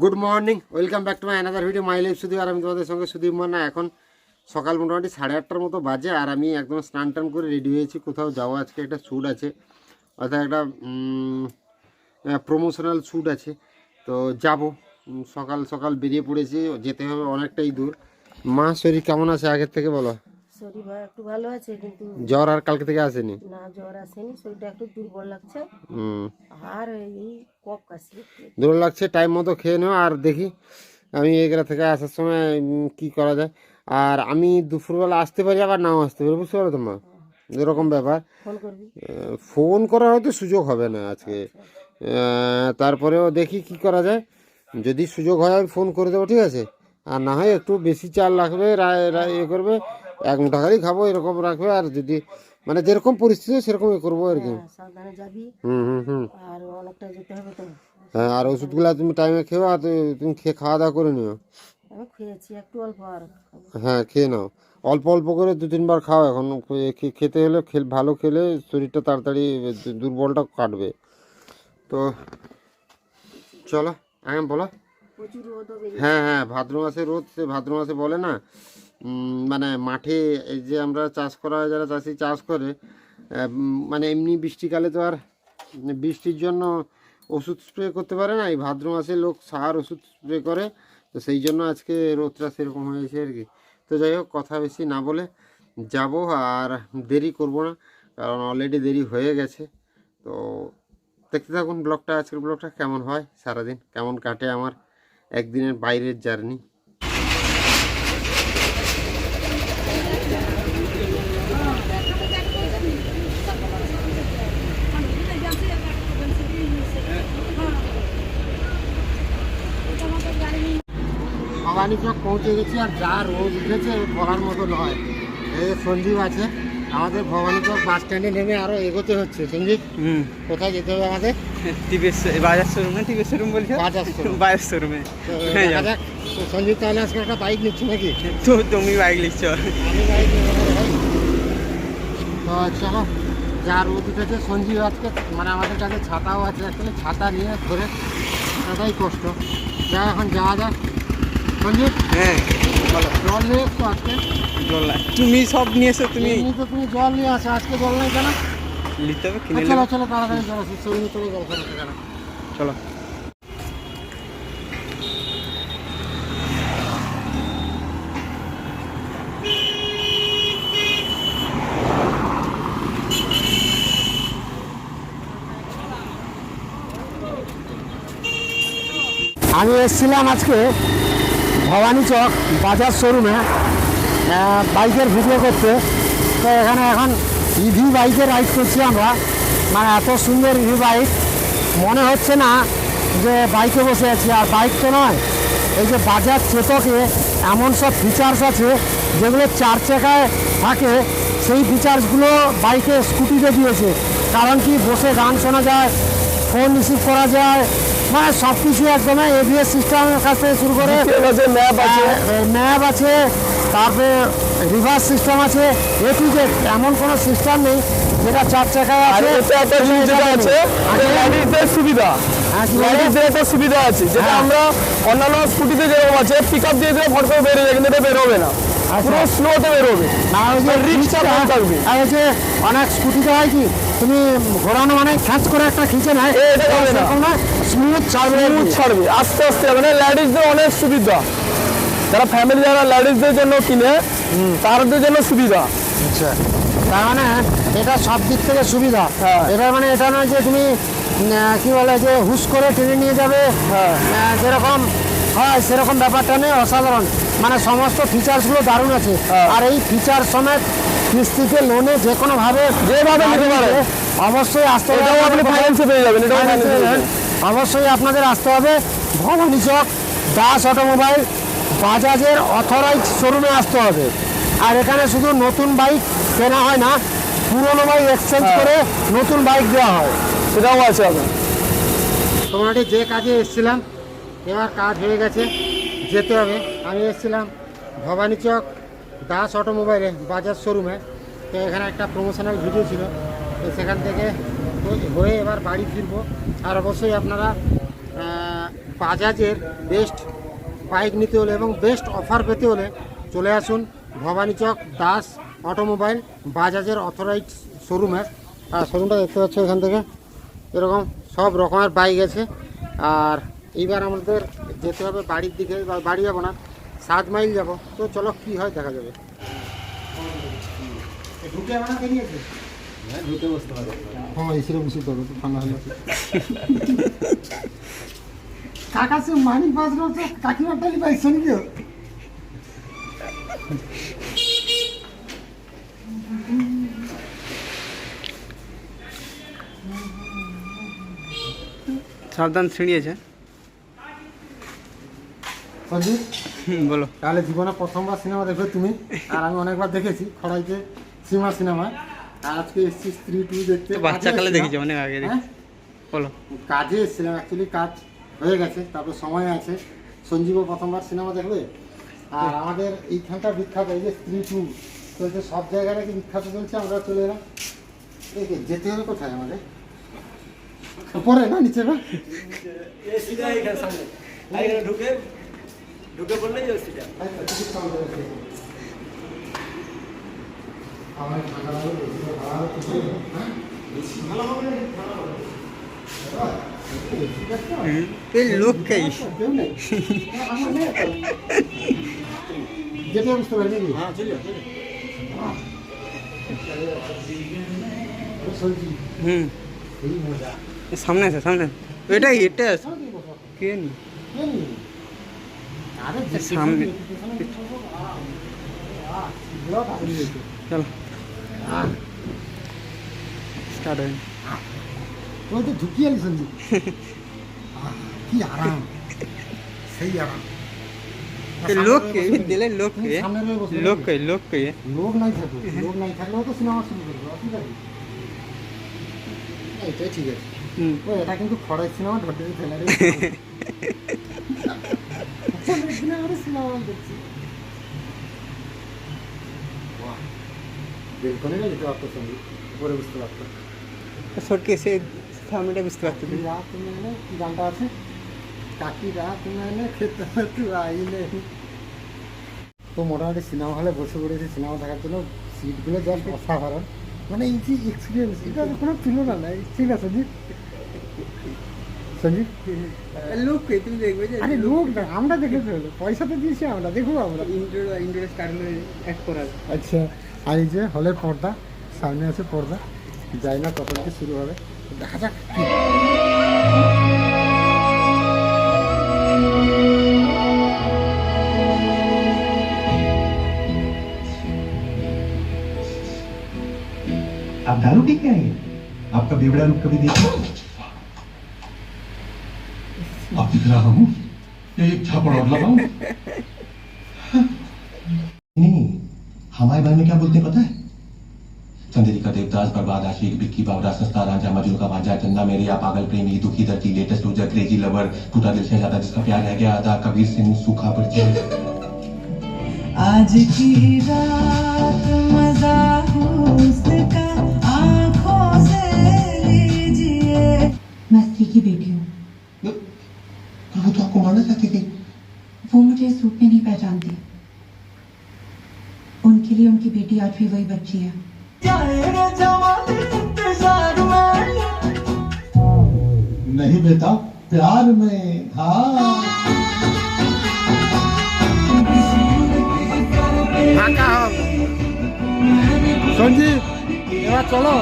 Good morning welcome back to my another video my life Sudip আর আমি তোমাদের সঙ্গে সুদীপ মান্না। এখন সকাল মোটামুটি সাড়ে আটটার মতো বাজে, আর আমি একদম স্নান টান করে রেডি হয়েছি। কোথাও যাওয়া আজকে একটা শ্যুট আছে। অর্থাৎ একটা প্রমোশনাল শ্যুট আছে। তো যাব। সকাল সকাল বেরিয়ে পড়েছি। যেতে হবে অনেকটাই দূর। মা শরীর কেমন আছে আগের থেকে বলো? শরীর ভাই একটু ভালো আছে কিন্তু জ্বর আর কালকে থেকে আসেনি? না জ্বর আসেনি শরীরটা একটু দুর্বল লাগছে। আর এই কাশি। লাগছে টাইম মতো খেয়ে নেও আর দেখি আমি এগুলা থেকে আসার সময় কি করা যায়। আর আমি দুপুরবেলা আসতে পারি আবার নাও আসতে পারি বুঝতে পারো তোমার? এরকম ব্যাপার। ফোন করার হয়তো সুযোগ হবে না আজকে। তারপরেও দেখি কি করা যায়। যদি সুযোগ হয় আমি ফোন করে দেবো ঠিক আছে? আর না হয় একটু বেশি চাল রাখবে রা- রা- ইয়ে করবে। এক মুঠা খালি খাব এরকম রাখবে আর যদি মানে যেরকম পরিস্থিতি সেরকম ইয়ে করব আর কি। হ্যাঁ, সাবধানে যাবি। হুম হুম হুম। আর অনেকটা যেতে হবে তো। হ্যাঁ আর ওষুধগুলো তুমি টাইমে খেও আর তুমি খেয়ে খাওয়া দাওয়া করে নিও। আমি খেয়েছি একটু অল্প আর। হ্যাঁ খেয়ে নাও। অল্প অল্প করে দু তিনবার খাও এখন। খেতে হলে খেল ভালো খেলে শরীরটা তাড়াতাড়ি দুর্বলটা কাটবে। তো চলো এখন বলো। হ্যাঁ হ্যাঁ ভাদ্র মাসে রোদ সে ভাদ্র মাসে বলে না। মানে মাঠে এই যে আমরা চাষ করা হয়, যারা চাষি চাষ করে মানে এমনি বৃষ্টিকালে তো আর বৃষ্টির জন্য ওষুধ স্প্রে করতে পারে না। এই ভাদ্র মাসে লোক সার, ওষুধ স্প্রে করে, তো সেই জন্য আজকে রোদটা সেরকম হয়েছে আর কি। তো যাই হোক, কথা বেশি না বলে যাব আর দেরি করব না, কারণ অলরেডি দেরি হয়ে গেছে। তো দেখতে থাকুন ব্লগটা, আজকের ব্লগটা কেমন হয় সারাদিন, কেমন কাটে আমার একদিনের বাইরের জার্নি। ভবানী চক পৌঁছে গেছি আর যা রোদ উঠেছে বলার মতো নয়। এই সঞ্জীব আছে। আমাদের ভবানী চক বাস স্ট্যান্ডে নেমে আরও এগোতে হচ্ছে। সঞ্জীব হুম। কোথায় যেতে হবে আমাদের? টিভিএস বাজার শোরুম না? টিভিএস শোরুম বলছো? বাজার showroom। বাজার শোরুমে। সঞ্জীব তাহলে আজকে একটা বাইক নিচ্ছি নাকি? তো তুমি বাইক লিখছ আমি বাইক। তো চলো যা রোদ উঠেছে সঞ্জীব আজকে মানে আমাদের কাছে ছাতাও আছে আসলে ছাতা নিয়ে ধরে ছাতাই কষ্ট। যা এখন যাওয়া যাক। হ্যাঁ। বলো। জল নিয়ে একটু আজকে। জল নাই। তুমি সব নিয়ে এসো তুমি। এমনি তো তুমি জল নিয়ে আসো আজকে জল নেই কেন? নিতে হবে কিনে চলো চলো তাড়াতাড়ি জল আসো শরীরে চলে জল খারাপ কেন চলো। আমি এসেছিলাম আজকে ভবানী চক বাজার শোরুমে বাইকের ভিডিও করতে। তো এখানে এখন ইভি বাইকে রাইড করছি আমরা। মানে এত সুন্দর ইভি বাইক মনে হচ্ছে না যে বাইকে বসে আছি। আর বাইক তো নয়, এই যে বাজার চেতকে এমন সব ফিচার্স আছে, যেগুলো চার চাকায় থাকে। সেই ফিচার্সগুলো বাইকে স্কুটিতে দিয়েছে। কারণ কি, বসে গান শোনা যায় ফোন রিসিভ করা যায়। মানে সব কিছু একদম এবিএস সিস্টেমের কাছ থেকে শুরু করে ম্যাপ আছে ম্যাপ আছে। তারপরে রিভার্স সিস্টেম আছে। এ টু জেড এমন কোনো সিস্টেম নেই যেটা চার চাকায় আছে। ল্যাডিসদের সুবিধা। হ্যাঁ, বলে? একটা সুবিধা আছে যেটা হ্যাঁ। আমরা অন্যান্য স্কুটিতে যেরকম আছে পিক আপ দিয়ে ফট করে যায় কিন্তু এটা বেরোবে না। পুরো স্লোতে বেরোবে। না ওই যে রিক্সা রিক্সা থাকবে। আর ওই যে অনেক স্কুটিতে হয় কি তুমি ঘোরানো মানে খ্যাচ করে একটা খিচে না। স্মুথ ছাড়বে। স্মুথ ছাড়বে। আস্তে আস্তে মানে ল্যাডিসদের অনেক সুবিধা। যারা ফ্যামিলি যারা ল্যাডিসদের জন্য কিনে তাদের জন্য সুবিধা। আচ্ছা। তার মানে এটা সব দিক থেকে সুবিধা। হ্যাঁ। এটা মানে এটা নয় যে তুমি কি বলে যে হুস করে টেনে নিয়ে যাবে। হ্যাঁ। যেরকম হয় সেরকম ব্যাপারটা নেই অসাধারণ। মানে সমস্ত ফিচার্সগুলো দারুণ আছে। হ্যাঁ। আর এই ফিচার সমেত কিস্তিতে লোনে যে কোনোভাবে যেভাবে নিতে পারেন। অবশ্যই আসতে হবে এটাও আপনি ফাইন্যান্সে পেয়ে যাবেন এটাও অবশ্যই আপনাদের আসতে হবে ভবানী চক দাস অটোমোবাইল বাজাজের অথরাইজ শোরুমে আসতে হবে। আর এখানে শুধু নতুন বাইক কেনা হয় না পুরনো বাইক এক্সচেঞ্জ হ্যাঁ। করে নতুন বাইক দেওয়া হয়। সেটাও আছে আপনার তোমাকে যে কাজে এসেছিলাম এবার কাজ হয়ে গেছে যেতে হবে। আমি এসেছিলাম ভবানী চক দাস অটোমোবাইলে বাজাজ শোরুমে। তো এখানে একটা প্রমোশনাল ভিডিও ছিল। তো সেখান থেকে হয়ে এবার বাড়ি ফিরবো। আর অবশ্যই আপনারা বাজাজের বেস্ট বাইক নিতে হলে এবং বেস্ট অফার পেতে হলে চলে আসুন ভবানী চক দাস অটোমোবাইল বাজাজের অথরাইজ শোরুমে আর শোরুমটা দেখতে পাচ্ছ এখান থেকে। এরকম সব রকমের বাইক আছে। আর এইবার আমাদের যেতে হবে বাড়ির দিকে বাড়ি যাব না। সাত মাইল যাব। তো চলো কি হয় দেখা যাবে। ঢুকে আমরা বেরিয়েছে হ্যাঁ এসিরে বসে তো ঠান্ডা হলে কাকা সে মানি পাস করছে কাকিমার টালি পাইছে নাকি? ও? সাবধান হুম, বলো। তাহলে জীবনে প্রথমবার সিনেমা দেখবে তুমি। আর আমি অনেকবার দেখেছি খড়াইতে সীমা সিনেমা। আর আজকে এসেছি স্ত্রী টু দেখতে। বাচ্চাকালে দেখেছি অনেক আগে হ্যাঁ? বলো। কাজে এসেছিলাম অ্যাকচুয়ালি কাজ হয়ে গেছে তারপর সময় আছে। সঞ্জীবও প্রথমবার সিনেমা দেখবে। আর আমাদের এইখানটা বিখ্যাত এই যে স্ত্রী টু চলছে সব জায়গায় নাকি বিখ্যাত চলছে আমরা চলে এলাম। এই যে যেতে হবে কোথায় আমাদের? পরে না নিচে না? এই তো, টিকিট কাউন্টার আছে। আমার ঠান্ডা লাগবে, বেশি করে ভাড়া হলে কিছু নেই, হ্যাঁ? এই লোক কে কেউ নেই। আমার নেই তো। যেতে বুঝতে পারি নাকি হ্যাঁ চলে সবজি হুম এই মজা এ সামনে আছে সামনে আছে। এটাই এটা আছে। কে নি আরে এ সামনে। সামনে চলো স্টার্ট হয়ে ওই তো ঢুকিয়ে আলি সঞ্জীব আহ, কি আরাম সেই আরাম এ লোক কে দিলে লোক কে সামনে রয়ে বসে লোক কে লোক কে লোক নাই থাকুক লোক নাই থাকলেও তো সিনেমা শুরু করবে অসুবিধা কি এটাই ঠিক আছে হুম ও এটা কিন্তু খড়াই সিনেমা ঢোটে ফেলে রে সিনেমা সিনেমা দেখছি বেলকনে না যেতে বুঝতে পারতো রাত মেনে কি আছে কাকি রাত মেনে খেতে তু আইলে তো মোটামুটি সিনেমা হলে বসে পড়েছি সিনেমা দেখার জন্য সিটগুলো জাস্ট অসাধারণ মানে এই যে এক্সপিরিয়েন্স এটা কোনো তুলনা নাই ঠিক আছে সঞ্জিত সঞ্জিত লোক কে তুমি দেখবে যে আরে লোক না আমরা দেখে ফেলবো পয়সা তো দিয়েছি আমরা দেখবো আমরা ইন্ট্রো ইন্ট্রো স্টার্ট হলে অ্যাড করা আচ্ছা আর এই যে হলের পর্দা সামনে আছে পর্দা যাই না কখন কি শুরু হবে দেখা যাক কি आप दारू पी के आए आपका बेवड़ा रूप कभी देखा रहा हूँ। एक थप्पड़ और लगाऊँ। नहीं हमारे बारे में क्या बोलते पता है? चंदेरी का देवदास बर्बाद आशिक बिक्की बावरा सस्ता राजा मजनू का भांजा चंदा मेरे या पागल प्रेमी दुखी दर्जी लेटेस्ट ऊर्जा क्रेजी लवर टूटा दिल से ज़्यादा जिसका प्यार रह गया आधा कबीर सिंह सूखा पर्ची आज की रात मज़ा वो मुझे इस रूप में नहीं पहचानती। उनके लिए उनकी बेटी आज भी वही बच्ची है। नहीं बेटा प्यार में हाँ संजीव चलो।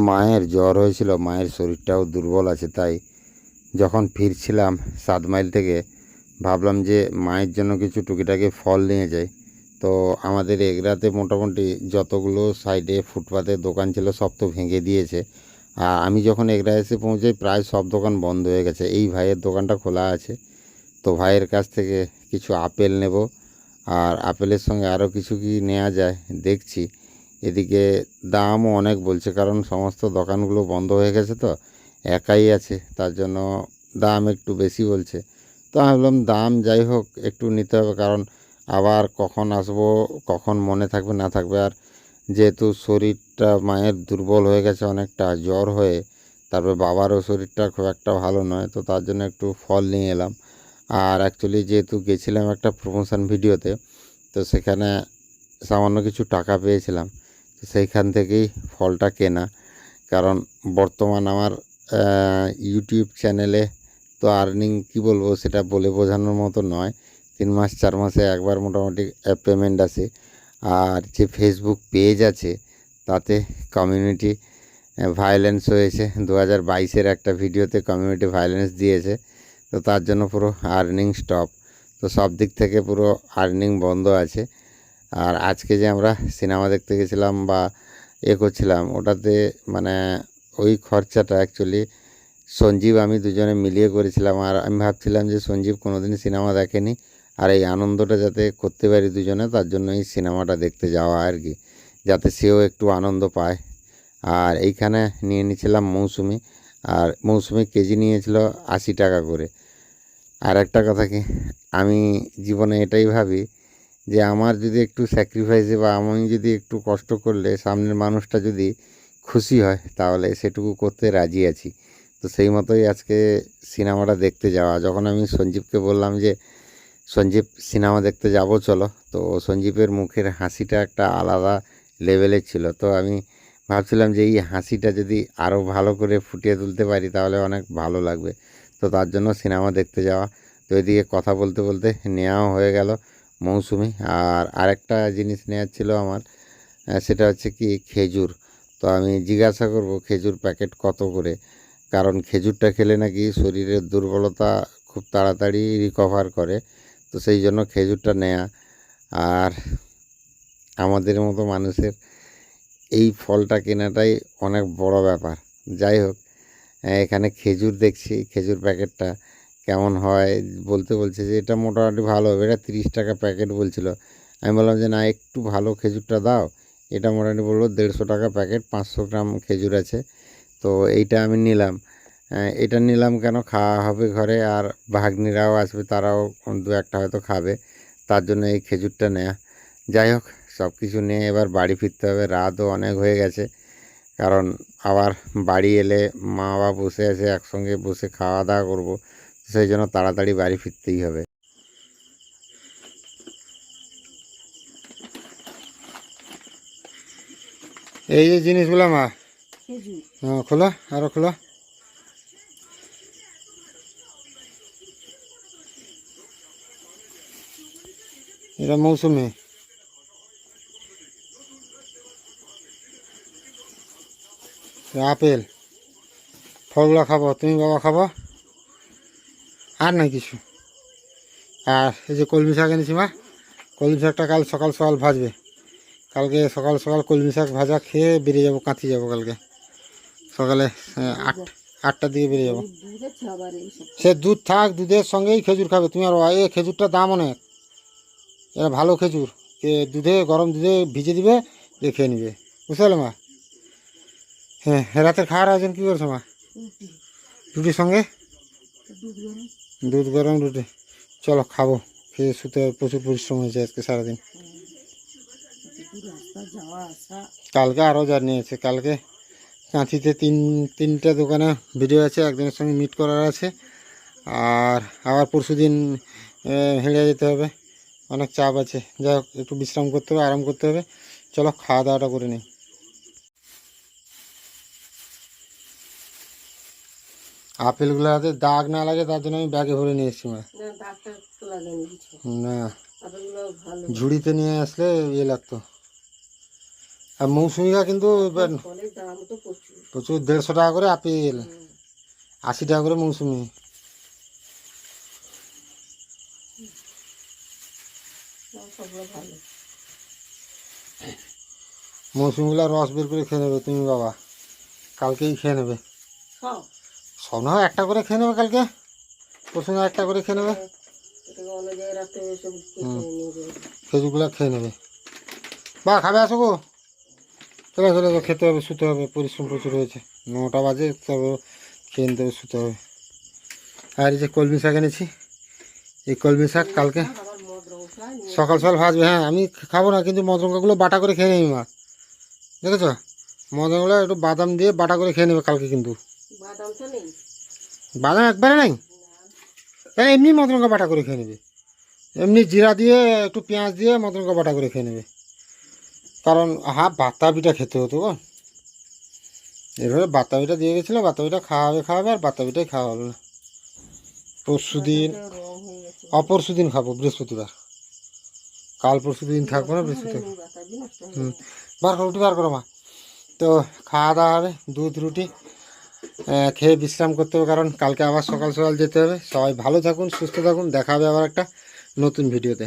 মায়ের জ্বর হয়েছিল মায়ের শরীরটাও দুর্বল আছে তাই যখন ফিরছিলাম সাত মাইল থেকে ভাবলাম যে মায়ের জন্য কিছু টুকিটাকি ফল নিয়ে যাই। তো আমাদের এগরাতে মোটামুটি যতগুলো সাইডে ফুটপাতের দোকান ছিল সব তো ভেঙে দিয়েছে। আর আমি যখন এগরা এসে পৌঁছাই, প্রায় সব দোকান বন্ধ হয়ে গেছে। এই ভাইয়ের দোকানটা খোলা আছে। তো ভাইয়ের কাছ থেকে কিছু আপেল নেব। আর আপেলের সঙ্গে আরও কিছু কি নেওয়া যায় দেখছি। এদিকে দামও অনেক বলছে, কারণ সমস্ত দোকানগুলো বন্ধ হয়ে গেছে তো, একাই আছে। তার জন্য দাম একটু বেশি বলছে। তো আমি ভাবলাম দাম যাই হোক একটু নিতে হবে, কারণ আবার কখন আসব, কখন মনে থাকবে, না থাকবে। আর যেহেতু শরীরটা মায়ের দুর্বল হয়ে গেছে, অনেকটা জ্বর হয়ে, তারপর বাবারও শরীরটা খুব একটা ভালো নয়, তো তার জন্য একটু ফল নিয়ে এলাম। আর অ্যাকচুয়ালি যেহেতু গেছিলাম একটা প্রমোশন ভিডিওতে, তো সেখানে সামান্য কিছু টাকা পেয়েছিলাম, তো সেইখান থেকেই ফলটা কেনা। কারণ বর্তমান আমার ইউটিউব চ্যানেলে তো আর্নিং কি বলব সেটা বলে বোঝানোর মতো নয়। তিন মাস, চার মাসে একবার মোটামুটি পেমেন্ট আসে। আর যে ফেসবুক পেজ আছে, তাতে কমিউনিটি ভায়োলেন্স হয়েছে। দু হাজার বাইশের একটা ভিডিওতে কমিউনিটি ভায়োলেন্স দিয়েছে। তো তার জন্য পুরো আর্নিং স্টপ তো সব দিক থেকে পুরো আর্নিং বন্ধ আছে। আর আজকে যে আমরা সিনেমা দেখতে গেছিলাম বা এ করছিলাম, ওটাতে মানে ওই খরচাটা অ্যাকচুয়ালি সঞ্জীব আমি দুজনে মিলিয়ে করেছিলাম আর আমি ভাবছিলাম যে সঞ্জীব কোনোদিন সিনেমা দেখেনি। আর এই আনন্দটা যাতে করতে পারি দুজনে, তার জন্য এই সিনেমাটা দেখতে যাওয়া আর কি, যাতে সেও একটু আনন্দ পায়। আর এইখানে নিয়ে নিয়েছিলাম মৌসুমি, আর মৌসুমি কেজি নিয়েছিল আশি টাকা করে। আর একটা কথা কি, আমি জীবনে এটাই ভাবি যে আমার যদি একটু স্যাক্রিফাইসে বা আমি যদি একটু কষ্ট করলে সামনের মানুষটা যদি খুশি হয়, তাহলে সেটুকু করতে রাজি আছি। তো সেই মতোই আজকে সিনেমাটা দেখতে যাওয়া। যখন আমি সঞ্জীবকে বললাম যে, সঞ্জীব, সিনেমা দেখতে যাব, চলো। তো সঞ্জীবের মুখের হাসিটা একটা আলাদা লেভেলের ছিল। তো আমি ভাবছিলাম যে, এই হাসিটা যদি আরও ভালো করে ফুটিয়ে তুলতে পারি, তাহলে অনেক ভালো লাগবে। তো তার জন্য সিনেমা দেখতে যাওয়া। তো এদিকে কথা বলতে বলতে নেওয়াও হয়ে গেল মৌসুমি। আর আরেকটা জিনিস নেওয়ার ছিল আমার সেটা হচ্ছে কি, খেজুর। তো আমি জিজ্ঞাসা করব, খেজুর প্যাকেট কত করে? কারণ খেজুরটা খেলে নাকি শরীরের দুর্বলতা খুব তাড়াতাড়ি রিকভার করে তো সেই জন্য খেজুরটা নেয়া। আর আমাদের মতো মানুষের এই ফলটা কেনাটাই অনেক বড় ব্যাপার। যাই হোক আহ, এখানে খেজুর দেখছি খেজুর প্যাকেটটা কেমন হয় বলতে বলছে যে এটা মোটামুটি ভালো হবে। এটা তিরিশ টাকা প্যাকেট বলছিল। আমি বললাম যে না একটু ভালো খেজুরটা দাও। এটা মোটামুটি বলল দেড়শো টাকা প্যাকেট পাঁচশো গ্রাম খেজুর আছে। তো এইটা আমি নিলাম। এটা নিলাম কেন? খাওয়া হবে ঘরে আর ভাগ্নিরাও আসবে, তারাও দু একটা হয়তো খাবে, তার জন্য এই খেজুরটা নেয়া। যাই হোক সব কিছু নিয়ে এবার বাড়ি ফিরতে হবে। রাতও অনেক হয়ে গেছে, কারণ আবার বাড়ি এলে মা বাবা বসে আছে, একসঙ্গে বসে খাওয়া দাওয়া করব, সেই জন্য তাড়াতাড়ি বাড়ি ফিরতেই হবে। এই যে জিনিসগুলো মা খেজুর হ্যাঁ খোলো, আরও খোলো। এটা মৌসুমি। আপেল। ফলগুলো খাব, তুমি বাবা খাব? আর নাই কিছু। আর এই যে কলমি শাক এনেছি মা, কলমি শাকটা কাল সকাল সকাল ভাজবে। কালকে সকাল সকাল কলমি শাক ভাজা খেয়ে বেরিয়ে যাব, কাঁথি যাব কালকে। সকালে আট আটটার দিকে বেরিয়ে যাব। আছে সে দুধ থাক দুধের সঙ্গেই খেজুর খাবে। তুমি আর এ খেজুরটার দাম অনেক। এটা ভালো খেজুর। এ দুধে গরম দুধে ভিজে দিবে দিয়ে খেয়ে নিবে। বুঝতে পারলে মা? হ্যাঁ রাতের খাওয়ার আয়োজন কী করছ মা? রুটির সঙ্গে? দুধ গরম। রুটি। চলো খাব। খেয়ে শুতে প্রচুর পরিশ্রম হয়েছে আজকে সারাদিন। কালকে আরও জানিয়েছে কালকে কাঁথিতে তিন তিনটা দোকানে ভিডিও আছে একজনের সঙ্গে মিট করার আছে। আর আবার পরশু দিন হেঁড়ে যেতে হবে। অনেক চাপ আছে। যাই হোক একটু বিশ্রাম করতে হবে আরাম করতে হবে। চলো খাওয়া দাওয়াটা করে নিই। আপেলগুলো হাতে দাগ না লাগে তার জন্য আমি ব্যাগে ভরে নিয়ে এসেছি মা। না ঝুড়িতে নিয়ে আসলে ইয়ে লাগতো। আর মৌসুমিকা কিন্তু প্রচুর। দেড়শো টাকা করে আপেল আশি টাকা করে মৌসুমি। মৌসুমিগুলো রস বের করে খেয়ে নেবে তুমি বাবা। কালকেই খেয়ে নেবে। সব না একটা করে খেয়ে নেবে কালকে? পরশু একটা করে খেয়ে নেবে। খেজুরগুলো খেয়ে নেবে। বা খাবে আসো গো। চলে চলে যাও, খেতে হবে শুতে হবে পরিশ্রম প্রচুর হয়েছে। নটা বাজে তবে খেয়ে নিতে হবে শুতে হবে। আর এই যে কলমি শাক এনেছি এই কলমি শাক কালকে সকাল সকাল ভাজবে হ্যাঁ আমি খাব না কিন্তু মদরঙ্গাগুলো বাটা করে খেয়ে নেবি মা। দেখেছ? মদরঙ্গাগুলো একটু বাদাম দিয়ে বাটা করে খেয়ে নেবে কালকে কিন্তু। বাদাম তো একবারে নাই? তাই এমনি মদরঙ্গা বাটা করে খেয়ে নেবে। এমনি জিরা দিয়ে একটু পেঁয়াজ দিয়ে মদরঙ্গা বাটা করে খেয়ে নেবে। কারণ হা বাতাবিটা খেতে হতো গো। এভাবে বাতাবিটা দিয়ে গেছিল বাতাবিটা খাওয়াবে খাওয়াবে আর বাতাবিটাই খাওয়া হবে না। পরশু দিন হয়ে অপরশু দিন খাব বৃহস্পতিবার। কাল পরশু দিন থাকব না বৃহস্পতিবার। হয়ে হুম বার করো রুটি বার করো মা। তো খাওয়া দাওয়া হবে দুধ রুটি খেয়ে বিশ্রাম করতে হবে কারণ কালকে আবার সকাল সকাল যেতে হবে। সবাই ভালো থাকুন সুস্থ থাকুন দেখা হবে আবার একটা নতুন ভিডিওতে।